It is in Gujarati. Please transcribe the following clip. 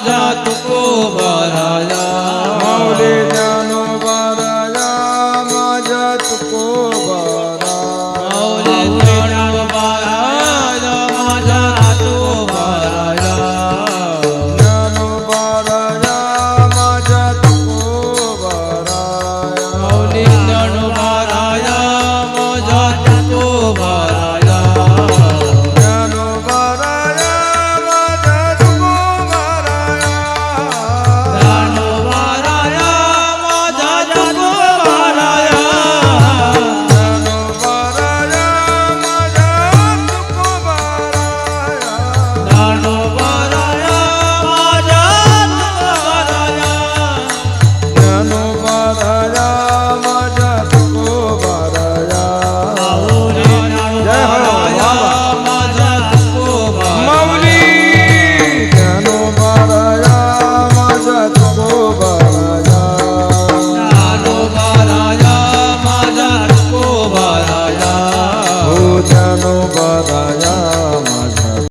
राजा तुको અનુભરાયા